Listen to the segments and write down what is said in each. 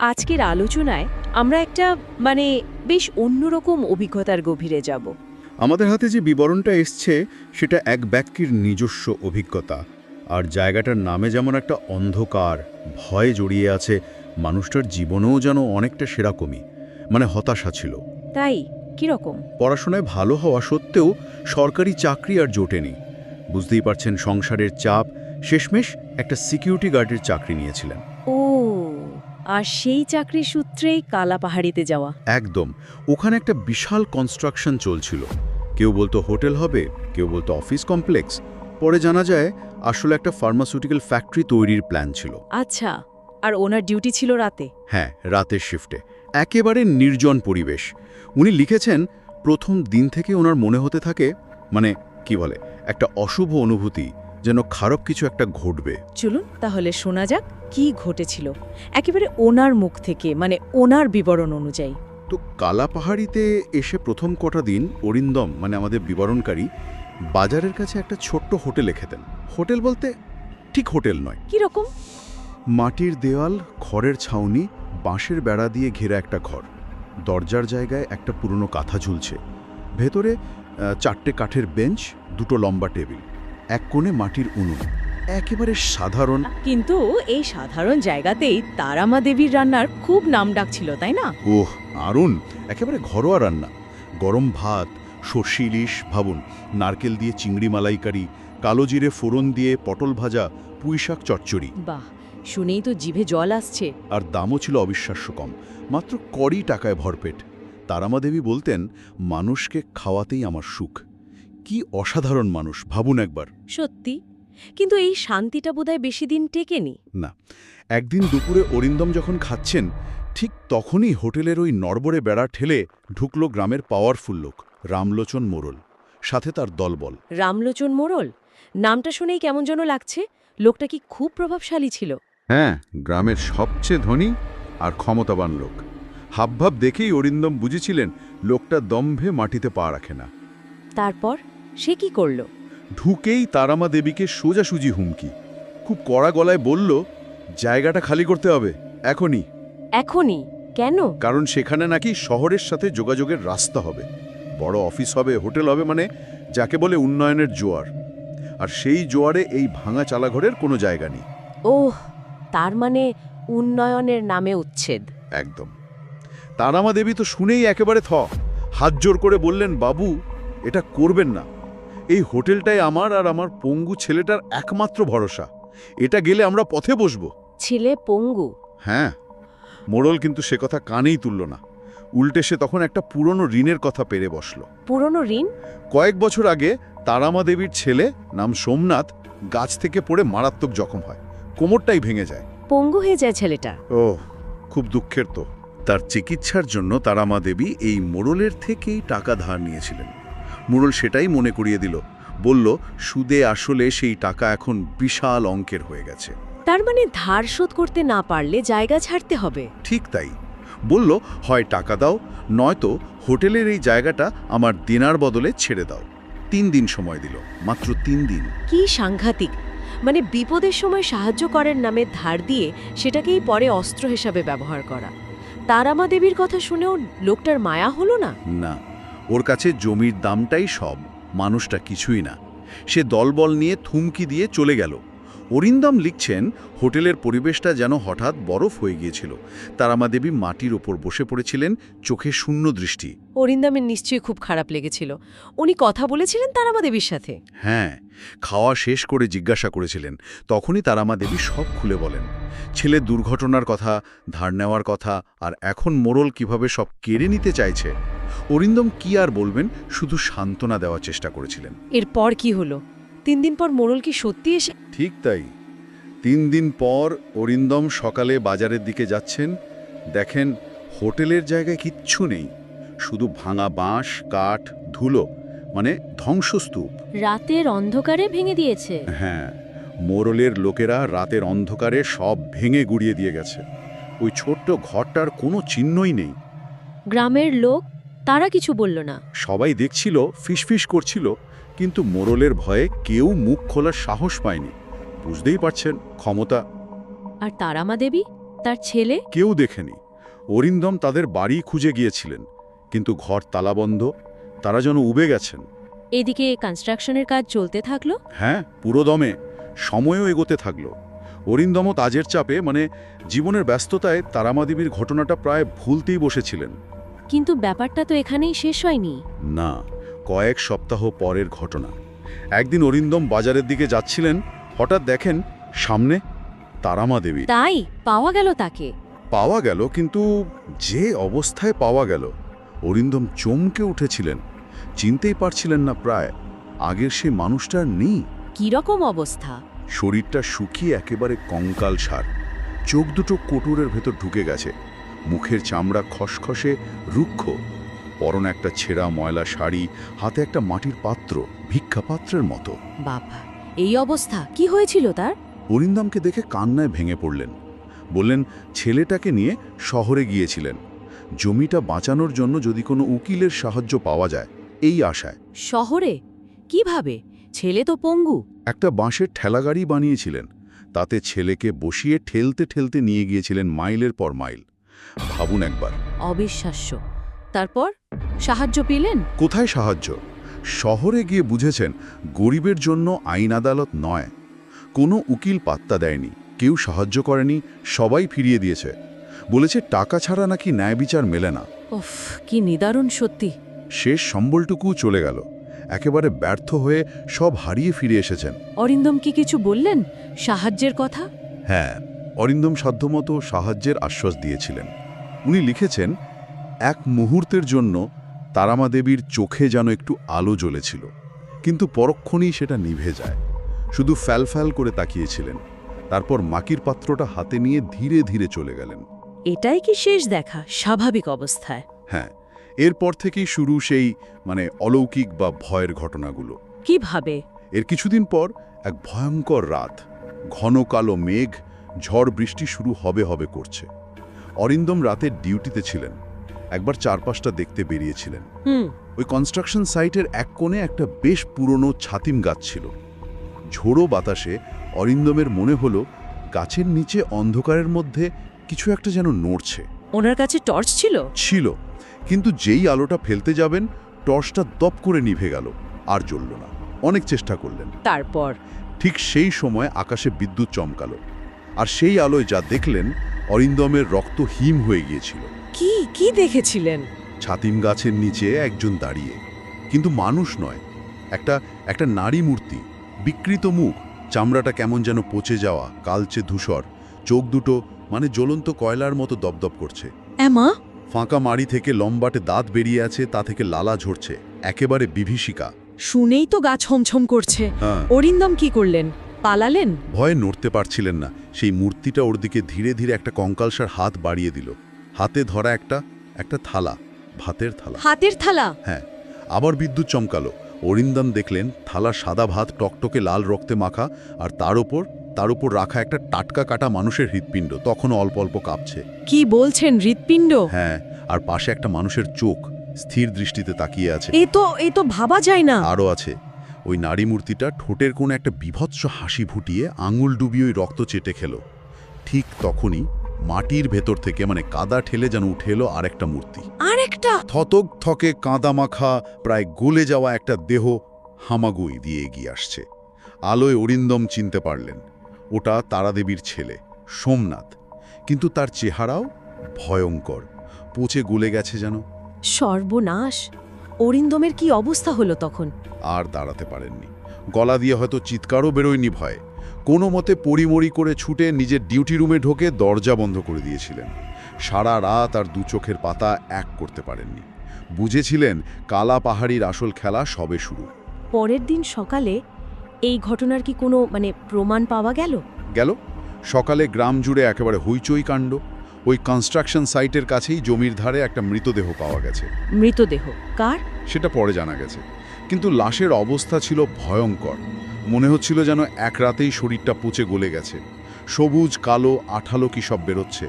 আজকের আলোচনায় আমরা একটা মানে বেশ অন্যরকম অভিজ্ঞতার গভীরে যাব। আমাদের হাতে যে বিবরণটা এসছে সেটা এক ব্যক্তির নিজস্ব অভিজ্ঞতা। আর জায়গাটার নামে যেমন একটা অন্ধকার ভয় জড়িয়ে আছে মানুষটার জীবনেও যেন অনেকটা সেরকমই মানে হতাশা ছিল। তাই? কীরকম? পড়াশোনায় ভালো হওয়া সত্ত্বেও সরকারি চাকরি আর জোটেনি বুঝতেই পারছেন সংসারের চাপ শেষমেশ একটা সিকিউরিটি গার্ডের চাকরি নিয়েছিলেন। আর সেই চাকরি সূত্রেই কালা পাহাড়িতে যাওয়া। একদম। ওখানে একটা বিশাল কনস্ট্রাকশন চলছিল। কেউ বলতো হোটেল হবে কেউ বলতো অফিস কমপ্লেক্স পরে জানা যায় আসলে একটা ফার্মাসিউটিক্যাল ফ্যাক্টরি তৈরির প্ল্যান ছিল। আচ্ছা আর ওনার ডিউটি ছিল রাতে? হ্যাঁ রাতের শিফটে একেবারে নির্জন পরিবেশ। উনি লিখেছেন প্রথম দিন থেকে ওনার মনে হতে থাকে মানে কি বলে একটা অশুভ অনুভূতি যেন খারাপ কিছু একটা ঘটবে। চলুন তাহলে শোনা যাক কি ঘটেছিল। একেবারে ওনার মুখ থেকে মানে ওনার বিবরণ অনুযায়ী। তো কালা পাহাড়িতে এসে প্রথম কটা দিন অরিন্দম মানে আমাদের বিবরণকারী বাজারের কাছে একটা ছোট্ট হোটেলে খেতেন হোটেল বলতে ঠিক হোটেল নয়। কীরকম মাটির দেওয়াল খড়ের ছাউনি বাঁশের বেড়া দিয়ে ঘেরা একটা ঘর। দরজার জায়গায় একটা পুরনো কাঁথা ঝুলছে। ভেতরে চারটে কাঠের বেঞ্চ দুটো লম্বা টেবিল। এক কোণে মাটির উনুন একেবারে সাধারণ। কিন্তু এই সাধারণ জায়গাতেই তারামা দেবীর রান্নার খুব নাম ডাক ছিল তাই না? ওহ আরুন একেবারে ঘরোয়া রান্না। গরম ভাত সর্ষে ইলিশ ভাবুন নারকেল দিয়ে চিংড়ি মালাইকারি কালো জিরে ফোড়ন দিয়ে পটল ভাজা পুঁইশাক চচ্চড়ি। বাহ শুনেই তো জিভে জল আসছে। আর দামও ছিল অবিশ্বাস্য কম মাত্র কড়ি টাকায় ভরপেট। তারামা দেবী বলতেন মানুষকে খাওয়াতেই আমার সুখ। কি অসাধারণ মানুষ ভাবুন একবার। সত্যি? কিন্তু এই শান্তিটা বোধহয় বেশি দিন টেকেনি। না একদিন দুপুরে অরিন্দম যখন খাচ্ছেন ঠিক তখনই হোটেলের ওই নড়বড়ে বেড়া ঠেলে ঢুকল গ্রামের পাওয়ারফুল লোক রামলোচন মোড়ল সাথে তার দলবল। রামলোচন মোড়ল? নামটা শুনেই কেমন যেন লাগছে। লোকটা কি খুব প্রভাবশালী ছিল। হ্যাঁ গ্রামের সবচেয়ে ধনী আর ক্ষমতাবান লোক। হাবভাব দেখেই অরিন্দম বুঝেছিলেন লোকটা দম্ভে মাটিতে পা রাখে না। তারপর? সে কি করল? ঢুকেই তারামা দেবীকে সোজাসুজি হুমকি। খুব কড়া গলায় বলল জায়গাটা খালি করতে হবে এখনই। এখনই? কেন? কারণ সেখানে নাকি শহরের সাথে যোগাযোগের রাস্তা হবে। বড় অফিস হবে হোটেল হবে মানে যাকে বলে উন্নয়নের জোয়ার। আর সেই জোয়ারে এই ভাঙা চালাঘরের কোনো জায়গা নেই। ওহ তার মানে উন্নয়নের নামে উচ্ছেদ। একদম। তারামা দেবী তো শুনেই একেবারে থ। হাত জোর করে বললেন বাবু এটা করবেন না। এই হোটেলটাই আমার আর আমার পঙ্গু ছেলেটার একমাত্র ভরসা। এটা গেলে আমরা পথে বসবো। ছেলে পঙ্গু? হ্যাঁ মোড়ল কিন্তু সে কথা কানেই তুলল না। উল্টে সে তখন একটা পুরনো ঋণের কথা পেরে বসল। পুরনো ঋণ? কয়েক বছর আগে তারামা দেবীর ছেলে নাম সোমনাথ গাছ থেকে পড়ে মারাত্মক জখম হয়। কোমরটাই ভেঙে যায়। পঙ্গু হয়ে যায় ছেলেটা? ও খুব দুঃখের তো। তার চিকিৎসার জন্য তারামা দেবী এই মোড়লের থেকেই টাকা ধার নিয়েছিলেন। মোড়ল সেটাই মনে করিয়ে দিল। বলল সুদে আসলে সেই টাকা এখন বিশাল অঙ্কের হয়ে গেছে। তার মানে ধার শোধ করতে না পারলে জায়গা ছাড়তে হবে। ঠিক তাই। বলল হয় টাকা দাও নয়তো হোটেলের এই জায়গাটা আমার দিনার বদলে ছেড়ে দাও। তিন দিন সময় দিল মাত্র তিন দিন। কি সাংঘাতিক! মানে বিপদের সময় সাহায্য করার নামে ধার দিয়ে সেটাকেই পরে অস্ত্র হিসাবে ব্যবহার করা। তারামা দেবীর কথা শুনেও লোকটার মায়া হলো না? না। ওর কাছে জমির দামটাই সব, মানুষটা কিছুই না। সে দলবল নিয়ে থুমকি দিয়ে চলে গেল। অরিন্দম লিখছেন হোটেলের পরিবেশটা যেন হঠাৎ বরফ হয়ে গিয়েছিল। তারামা দেবী মাটির ওপর বসে পড়েছিলেন চোখে শূন্য দৃষ্টি। অরিন্দামের নিশ্চয়ই খুব খারাপ লেগেছিল। উনি কথা বলেছিলেন তারামা দেবীর সাথে? হ্যাঁ খাওয়া শেষ করে জিজ্ঞাসা করেছিলেন। তখনই তারামা দেবী সব খুলে বলেন। ছেলে দুর্ঘটনার কথা ধার নেওয়ার কথা আর এখন মোরল কীভাবে সব কেড়ে নিতে চাইছে? অরিন্দম কি আর বলবেন শুধু সান্ত্বনা দেওয়ার চেষ্টা করেছিলেন। এরপর কি হলো? তিন দিন পর মোড়ল কি সত্যি এসে ঠিক তাই। তিন দিন পর অরিন্দম সকালে বাজারের দিকে যাচ্ছেন। দেখেন হোটেলের জায়গায় কিচ্ছু নেই। শুধু ভাঙা বাঁশ কাঠ ধুলো মানে ধ্বংসস্তূপ। রাতের অন্ধকারে ভেঙে দিয়েছে। হ্যাঁ মোরলের লোকেরা রাতের অন্ধকারে সব ভেঙে গুড়িয়ে দিয়ে গেছে। ওই ছোট্ট ঘরটার কোনো চিহ্নই নেই। গ্রামের লোক তারা কিছু বলল না। সবাই দেখছিল ফিসফিস করছিল। কিন্তু মোরলের ভয়ে কেউ মুখ খোলার সাহস পায়নি। বুঝতেই পারছেন ক্ষমতা। আর তারামা দেবী তার ছেলে? কেউ দেখেনি। অরিন্দম তাদের বাড়ি খুঁজে গিয়েছিলেন কিন্তু ঘর তালাবন্ধ তারা যেন উবে গেছেন। এদিকে কনস্ট্রাকশনের কাজ চলতে থাকল? হ্যাঁ পুরো দমে। সময়ও এগোতে থাকল। অরিন্দমও তাজের চাপে মানে জীবনের ব্যস্ততায় তারামাদেবীর ঘটনাটা প্রায় ভুলতেই বসেছিলেন। কিন্তু ব্যাপারটা তো এখানেই শেষ হয়নি। না। কয়েক সপ্তাহ পরের ঘটনা। একদিন অরিন্দম বাজারের দিকে যাচ্ছিলেন হঠাৎ দেখেন সামনে তারামা দেবী। তাই? পাওয়া গেল তাকে। পাওয়া গেল কিন্তু যে অবস্থায় পাওয়া গেল অরিন্দম চমকে উঠেছিলেন। চিনতেই পারছিলেন না প্রায় আগের সেই মানুষটার নেই। কীরকম অবস্থা? শরীরটা শুকিয়ে একেবারে কঙ্কাল সার। চোখ দুটো কোটরের ভেতর ঢুকে গেছে। মুখের চামড়া খসখসে রুক্ষ। পরনে একটা ছেঁড়া ময়লা শাড়ি হাতে একটা মাটির পাত্র ভিক্ষা পাত্রের মতো। বাবা এই অবস্থা কি হয়েছিল তার? অরিন্দমকে দেখে কান্নায় ভেঙে পড়লেন। বললেন ছেলেটাকে নিয়ে শহরে গিয়েছিলেন। জমিটা বাঁচানোর জন্য যদি কোনো উকিলের সাহায্য পাওয়া যায় এই আশায়। শহরে? কীভাবে? ছেলে তো পঙ্গু। একটা বাঁশের ঠেলাগাড়ি বানিয়েছিলেন। তাতে ছেলেকে বসিয়ে ঠেলতে ঠেলতে নিয়ে গিয়েছিলেন মাইলের পর মাইল। ভাবুন একবার। অবিশ্বাস্য। তারপর সাহায্য পেলেন? কোথায় সাহায্য? শহরে গিয়ে বুঝেছেন গরিবের জন্য আইন আদালত নয়। কোনো উকিল পাত্তা দেয়নি কেউ সাহায্য করেনি সবাই ফিরিয়ে দিয়েছে। বলেছে টাকা ছাড়া নাকি ন্যায় বিচার মেলে না। উফ কি নিদারুণ সত্যি। শেষ সম্বলটুকু চলে গেল। একেবারে ব্যর্থ হয়ে সব হারিয়ে ফিরে এসেছেন। অরিন্দম কি কিছু বললেন? সাহায্যের কথা? হ্যাঁ অরিন্দম সাধ্যমতো সাহায্যের আশ্বাস দিয়েছিলেন। উনি লিখেছেন এক মুহূর্তের জন্য তারামা দেবীর চোখে যেন একটু আলো জ্বলেছিল কিন্তু পরক্ষণেই সেটা নিভে যায়। শুধু ফ্যালফ্যাল করে তাকিয়েছিলেন তারপর মাকির পাত্রটা হাতে নিয়ে ধীরে ধীরে চলে গেলেন। এটাই কি শেষ দেখা স্বাভাবিক অবস্থায়? হ্যাঁ এরপর থেকেই শুরু সেই মানে অলৌকিক বা ভয়ের ঘটনাগুলো। কীভাবে? এর কিছুদিন পর এক ভয়ঙ্কর রাত ঘন কালো মেঘ ঝড় বৃষ্টি শুরু হবে হবে করছে। অরিন্দম রাতের ডিউটিতে ছিলেন। একবার চারপাশটা দেখতে বেরিয়েছিলেন। ওই কনস্ট্রাকশন সাইটের এক কোণে একটা বেশ পুরনো ছাতিম গাছ ছিল। ঝোড়ো বাতাসে অরিন্দমের মনে হলো গাছের নিচে অন্ধকারের মধ্যে কিছু একটা যেন নড়ছে। ওনার কাছে টর্চ ছিল? ছিল কিন্তু যেই আলোটা ফেলতে যাবেন টর্চটা দপ করে নিভে গেল আর জ্বলল না। অনেক চেষ্টা করলেন। তারপর? ঠিক সেই সময় আকাশে বিদ্যুৎ চমকালো আর সেই আলোয় যা দেখলেন অরিন্দমের রক্ত হিম হয়ে গিয়েছিল। কি কি দেখেছিলেন? ছাতিম গাছের নিচে একজন দাঁড়িয়ে। কিন্তু মানুষ নয় একটা একটা নারী মূর্তি বিকৃত মুখ চামড়াটা কেমন যেন পচে যাওয়া কালচে ধূসর চোখ দুটো মানে জ্বলন্ত কয়লার মতো দপদপ করছে। এমা ফাঁকা মাড়ি থেকে লম্বাটে দাঁত বেরিয়ে আছে তা থেকে লালা ঝরছে একেবারে বিভীষিকা। শুনেই তো গাছ ছমছম করছে। হ্যাঁ। অরিন্দম কি করলেন? পালালেন? ভয়ে নড়তে পারছিলেন না সেই মূর্তিটা ওর দিকে ধীরে ধীরে একটা কঙ্কালসার হাত বাড়িয়ে দিল। হাতে ধরা একটা একটা থালা ভাতের থালা। হাতের থালা? হ্যাঁ আবার বিদ্যুৎ চমকালো। অরিন্দম দেখলেন থালা সাদা ভাত টকটকে লাল রক্তে মাখা আর তার ওপর তার উপর রাখা একটা টাটকা কাটা মানুষের হৃৎপিণ্ড তখনও অল্প অল্প কাঁপছে। কি বলছেন হৃৎপিণ্ড? হ্যাঁ আর পাশে একটা মানুষের চোখ স্থির দৃষ্টিতে তাকিয়ে আছে। এ তো এ তো ভাবা যায় না। আরও আছে ওই নারী মূর্তিটা ঠোঁটের কোণে একটা বিভৎস হাসি ফুটিয়ে আঙুল ডুবিয়ে ওই রক্ত চেটে খেলো। ঠিক তখনই মাটির ভেতর থেকে মানে কাদা ঠেলে যেন উঠে এলো আরেকটা মূর্তি। আর একটা থতক থকে কাঁদা মাখা প্রায় গলে যাওয়া একটা দেহ হামাগুই দিয়ে এগিয়ে আসছে। আলোয় অরিন্দম চিনতে পারলেন ওটা তারাদেবীর ছেলে সোমনাথ। কিন্তু তার চেহারাও ভয়ঙ্কর পচে গলে গেছে যেন। সর্বনাশ! অরিন্দমের কি অবস্থা হলো তখন? আর দাঁড়াতে পারেননি। গলা দিয়ে হয়তো চিৎকারও বেরোয়নি ভয়ে। কোনো মতে পরিমরি করে ছুটে নিজের ডিউটি রুমে ঢোকে দরজা বন্ধ করে দিয়েছিলেন। সারা রাত আর দু চোখের পাতা এক করতে পারেননি। বুঝেছিলেন কালা পাহাড়ির আসল খেলা সবে শুরু। পরের দিন সকালে এই ঘটনার কি কোনো মানে প্রমাণ পাওয়া গেল? গেল। সকালে গ্রাম জুড়ে একেবারে হইচই কাণ্ড। ওই কনস্ট্রাকশন সাইটের কাছেই জমির ধারে একটা মৃতদেহ পাওয়া গেছে। মৃতদেহ। কার? সেটা পরে জানা গেছে। কিন্তু লাশের অবস্থা ছিল ভয়ঙ্কর। মনে হচ্ছিল যেন এক রাতেই শরীরটা পচে গলে গেছে। সবুজ কালো আঠালো কি সব বেরোচ্ছে।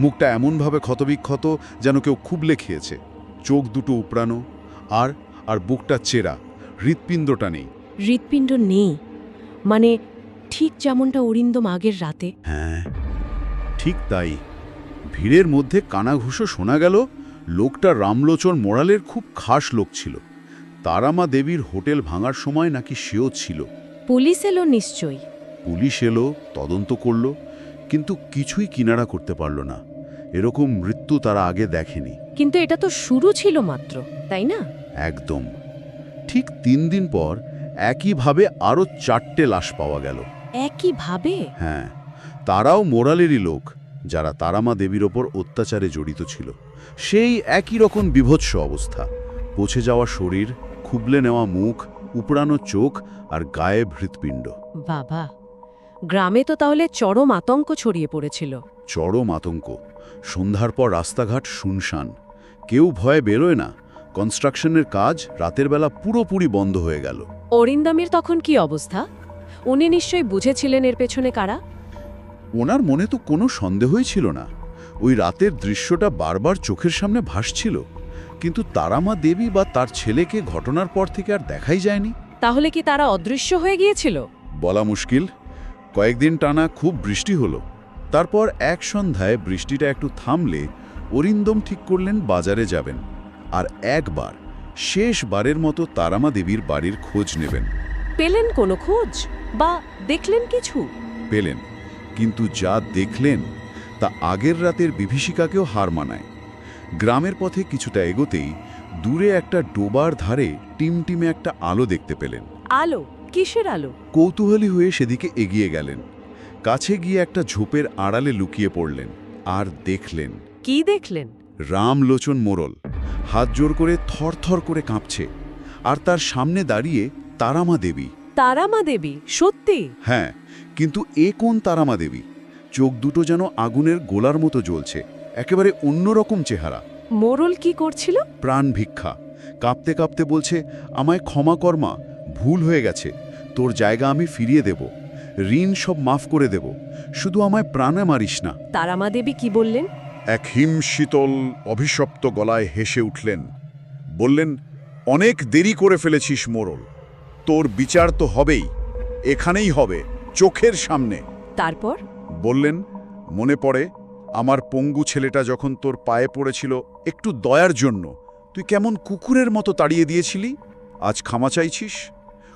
মুখটা এমনভাবে ক্ষতবিক্ষত যেন কেউ খুবলে খেয়েছে। চোখ দুটো উপড়ানো। আর আর বুকটা চেরা। হৃৎপিণ্ডটা নেই। হৃৎপিণ্ড নেই। মানে ঠিক যেমনটা অরিন্দম আগের রাতে। হ্যাঁ ঠিক তাই। ভিড়ের মধ্যে কানাঘুষো শোনা গেল লোকটা রামলোচন মোড়ালের খুব খাস লোক ছিল। তারামা দেবীর হোটেল ভাঙার সময় নাকি সেও ছিল। পুলিশ এলো নিশ্চয়ই। পুলিশ এলো তদন্ত করল কিন্তু কিছুই কিনারা করতে পারল না। এরকম মৃত্যু তারা আগে দেখেনি। কিন্তু এটা তো শুরু ছিল মাত্র তাই না? একদম। ঠিক তিন দিন পর একইভাবে আরও চারটে লাশ পাওয়া গেল। একইভাবে? হ্যাঁ তারাও মোরালেরই লোক যারা তারামা দেবীর ওপর অত্যাচারে জড়িত ছিল। সেই একই রকম বিভৎস অবস্থা। পচে যাওয়া শরীর খুবলে নেওয়া মুখ উপড়ানো চোখ আর গায়ে হৃৎপিণ্ড বাবা গ্রামে তো তাহলে চরম আতঙ্ক ছড়িয়ে পড়েছিল। চরম আতঙ্ক। সন্ধ্যার পর রাস্তাঘাট শুনশান। কেউ ভয়ে বেরোয় না। কনস্ট্রাকশনের কাজ রাতের বেলা পুরোপুরি বন্ধ হয়ে গেল। অরিন্দামের তখন কি অবস্থা? উনি নিশ্চয়ই বুঝেছিলেন এর পেছনে কারা? ওনার মনে তো কোনো সন্দেহই ছিল না। ওই রাতের দৃশ্যটা বারবার চোখের সামনে ভাসছিল। কিন্তু তারামা দেবী বা তার ছেলেকে ঘটনার পর থেকে আর দেখাই যায়নি। তাহলে কি তারা অদৃশ্য হয়ে গিয়েছিল? বলা মুশকিল। কয়েকদিন টানা খুব বৃষ্টি হলো। তারপর এক সন্ধ্যায় বৃষ্টিটা একটু থামলে অরিন্দম ঠিক করলেন বাজারে যাবেন। আর একবার শেষবারের মতো তারামা দেবীর বাড়ির খোঁজ নেবেন। পেলেন কোনো খোঁজ? বা দেখলেন কিছু? পেলেন। কিন্তু যা দেখলেন তা আগের রাতের বিভীষিকাকেও হার মানায়। গ্রামের পথে কিছুটা এগোতেই দূরে একটা ডোবার ধারে টিমটিমে একটা আলো দেখতে পেলেন। আলো? কিসের আলো? কৌতূহলী হয়ে সেদিকে এগিয়ে গেলেন। কাছে গিয়ে একটা ঝোপের আড়ালে লুকিয়ে পড়লেন আর দেখলেন। কি দেখলেন? রামলোচন মোড়ল। হাত জোর করে থরথর করে কাঁপছে আর তার সামনে দাঁড়িয়ে তারামা দেবী। তারামা দেবী? সত্যি? হ্যাঁ কিন্তু এ কোন তারামা দেবী? চোখ দুটো যেন আগুনের গোলার মতো জ্বলছে। একেবারে অন্যরকম চেহারা। মোরল কি করছিল? প্রাণ ভিক্ষা। কাঁপতে কাঁপতে বলছে আমায় ক্ষমা কর্মা ভুল হয়ে গেছে। তোর জায়গা আমি ফিরিয়ে দেব। ঋণ সব মাফ করে দেব। শুধু আমায় প্রাণে মারিস না। তারামা দেবী কি বললেন? এক হিম শীতল অভিশপ্ত গলায় হেসে উঠলেন। বললেন অনেক দেরি করে ফেলেছিস মোরল। তোর বিচার তো হবেই। এখানেই হবে চোখের সামনে। তারপর? বললেন মনে পড়ে আমার পঙ্গু ছেলেটা যখন তোর পায়ে পড়েছিল একটু দয়ার জন্য তুই কেমন কুকুরের মতো তাড়িয়ে দিয়েছিলি? আজ ক্ষমা চাইছিস?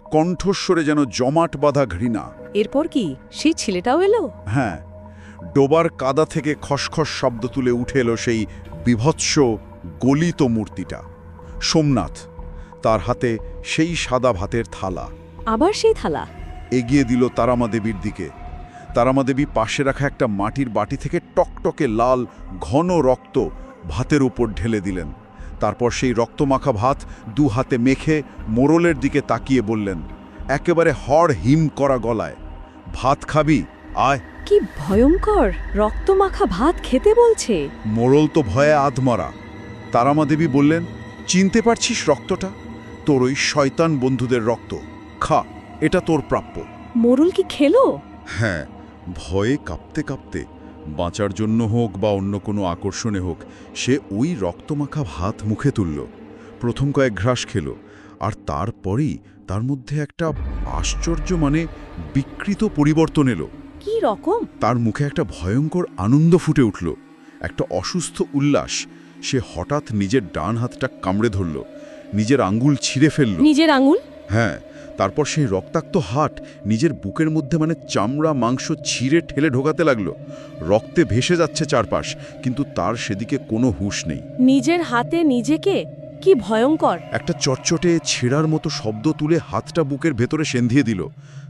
কণ্ঠস্বরে যেন জমাট বাঁধা ঘৃণা। এরপর কি? সেই ছেলেটাও এলো? হ্যাঁ। ডোবার কাদা থেকে খসখস শব্দ তুলে উঠে এলো সেই বিভৎস গলিত মূর্তিটা। সোমনাথ তার হাতে সেই সাদা ভাতের থালা। আবার সেই থালা? এগিয়ে দিল তারামা দেবীর দিকে। তারামা দেবী পাশে রাখা একটা মাটির বাটি থেকে টকটকে লাল ঘন রক্ত ভাতের উপর ঢেলে দিলেন। তারপর সেই রক্তমাখা ভাত দু হাতে মেখে মোরলের দিকে তাকিয়ে বললেন একেবারে হড় হিম করা গলায়। ভাত খাবি? আয়। কি ভয়ঙ্কর! রক্তমাখা ভাত খেতে বলছে। মোড়ল তো ভয়ে আধমরা। তারামা দেবী বললেন চিনতে পারছিস রক্তটা? তোর ওই শয়তান বন্ধুদের রক্ত। খা এটা তোর প্রাপ্য। মোরল কি খেলো? হ্যাঁ ভয়ে কাঁপতে কাঁপতে বাঁচার জন্য হোক বা অন্য কোনো আকর্ষণে হোক সে ওই রক্তমাখা ভাত মুখে তুলল। প্রথম কয়েক ঘ্রাস খেল আর তারপরেই তার মধ্যে একটা আশ্চর্য মানে বিকৃত পরিবর্তন এলো। কি রকম? তার মুখে একটা ভয়ঙ্কর আনন্দ ফুটে উঠল একটা অসুস্থ উল্লাস। সে হঠাৎ নিজের ডান হাতটা কামড়ে ধরল নিজের আঙ্গুল ছিঁড়ে ফেলল। নিজের আঙুল? হ্যাঁ তারপর সেই রক্তাক্ত হাট নিজের বুকের মধ্যে মানে চামড়া মাংস ছিঁড়ে ঠেলে ঢোকাতে লাগল। রক্তে ভেসে যাচ্ছে চারপাশ কিন্তু তার সেদিকে কোনো হুঁশ নেই। নিজের হাতে নিজেকে? কি ভয়ঙ্কর! একটা চটচটে ছেঁড়ার মতো শব্দ তুলে হাতটা বুকের ভেতরে সেন্ধিয়ে দিল।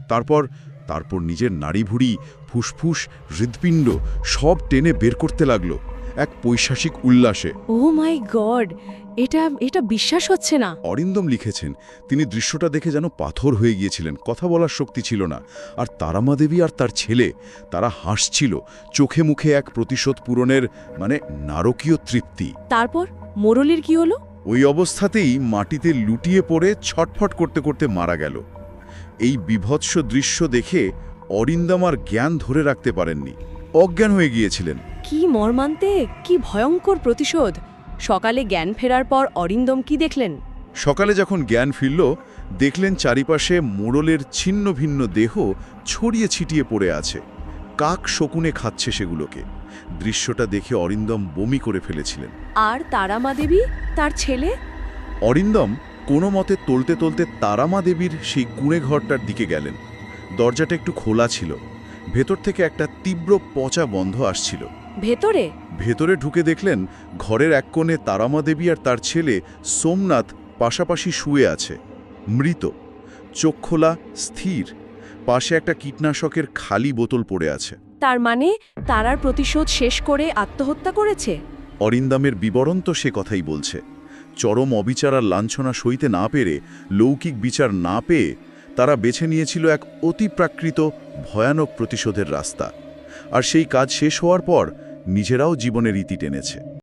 তারপর তারপর নিজের নাড়ি ভুড়ি ফুসফুস হৃদপিণ্ড সব টেনে বের করতে লাগল। এক পৈশাসিক উল্লাসে। ও মাই গড এটা এটা বিশ্বাস হচ্ছে না। অরিন্দম লিখেছেন তিনি দৃশ্যটা দেখে যেন পাথর হয়ে গিয়েছিলেন কথা বলার শক্তি ছিল না। আর তারামা দেবী আর তার ছেলে তারা হাসছিল চোখে মুখে এক প্রতিশোধ পূরণের মানে নারকীয় তৃপ্তি। তারপর মোরলের কি হলো? ওই অবস্থাতেই মাটিতে লুটিয়ে পড়ে ছটফট করতে করতে মারা গেল। এই বিভৎস দৃশ্য দেখে অরিন্দম আর জ্ঞান ধরে রাখতে পারেননি। অজ্ঞান হয়ে গিয়েছিলেন। কি মর্মান্তে কি ভয়ঙ্কর প্রতিশোধ। সকালে জ্ঞান ফেরার পর অরিন্দম কি দেখলেন? সকালে যখন জ্ঞান ফিরল দেখলেন চারিপাশে মোড়লের ছিন্ন ভিন্ন দেহ ছড়িয়ে ছিটিয়ে পড়ে আছে। কাক শকুনে খাচ্ছে সেগুলোকে। দৃশ্যটা দেখে অরিন্দম বমি করে ফেলেছিলেন। আর তারামা দেবী তার ছেলে? অরিন্দম কোনো মতে তলতে তলতে তারামা দেবীর সেই কুঁড়ে ঘরটার দিকে গেলেন। দরজাটা একটু খোলা ছিল। ভেতর থেকে একটা তীব্র পচা বন্ধ আসছিল। ভেতরে? ভেতরে ঢুকে দেখলেন ঘরের এক কোণে তারামা দেবী আর তার ছেলে সোমনাথ পাশাপাশি শুয়ে আছে। মৃত। চোখ খোলা স্থির। পাশে একটা কীটনাশকের খালি বোতল পড়ে আছে। তার মানে তারার প্রতিশোধ শেষ করে আত্মহত্যা করেছে? অরিন্দামের বিবরণ তো সে কথাই বলছে। চরম অবিচার আর লাঞ্ছনা সইতে না পেরে লৌকিক বিচার না পেয়ে তারা বেছে নিয়েছিল এক অতিপ্রাকৃত ভয়ানক প্রতিশোধের রাস্তা। আর সেই কাজ শেষ হওয়ার পর নিজেরাও জীবনের রীতি টেনেছে।